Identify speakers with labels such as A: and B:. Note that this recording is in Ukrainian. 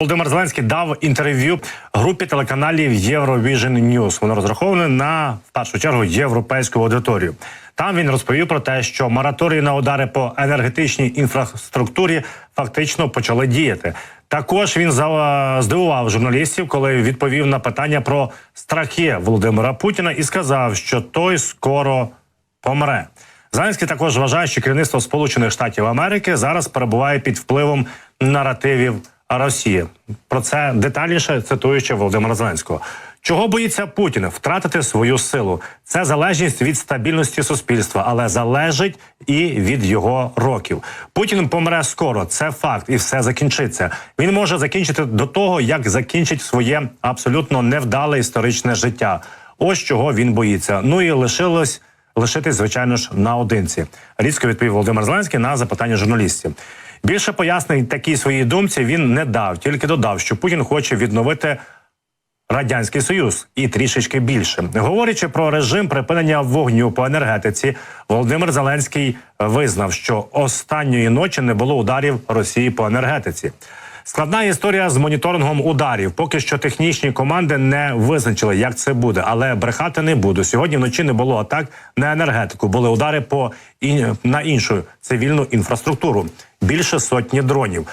A: Володимир Зеленський дав інтерв'ю групі телеканалів Eurovision News. Воно розраховане на в першу чергу європейську аудиторію. Там він розповів про те, що мораторії на удари по енергетичній інфраструктурі фактично почали діяти. Також він здивував журналістів, коли відповів на питання про страхи Володимира Путіна і сказав, що той скоро помре. Зеленський також вважає, що керівництво Сполучених Штатів Америки зараз перебуває під впливом наративів Росії. Про це детальніше цитуючи Володимира Зеленського. Чого боїться Путін втратити свою силу? Це залежність від стабільності суспільства, але залежить і від його років. Путін помре скоро. Це факт, і все закінчиться. Він може закінчити до того, як закінчить своє абсолютно невдале історичне життя. Ось чого він боїться. Ну і лишилось лишитись, звичайно ж, наодинці. Різко відповів Володимир Зеленський на запитання журналістів. Більше пояснень такій своїй думці він не дав, тільки додав, що Путін хоче відновити Радянський Союз і трішечки більше. Говорячи про режим припинення вогню по енергетиці, Володимир Зеленський визнав, що останньої ночі не було ударів Росії по енергетиці. Складна історія з моніторингом ударів. Поки що технічні команди не визначили, як це буде, але брехати не буду. Сьогодні вночі не було атак на енергетику. Були удари по на іншу цивільну інфраструктуру. Більше сотні дронів.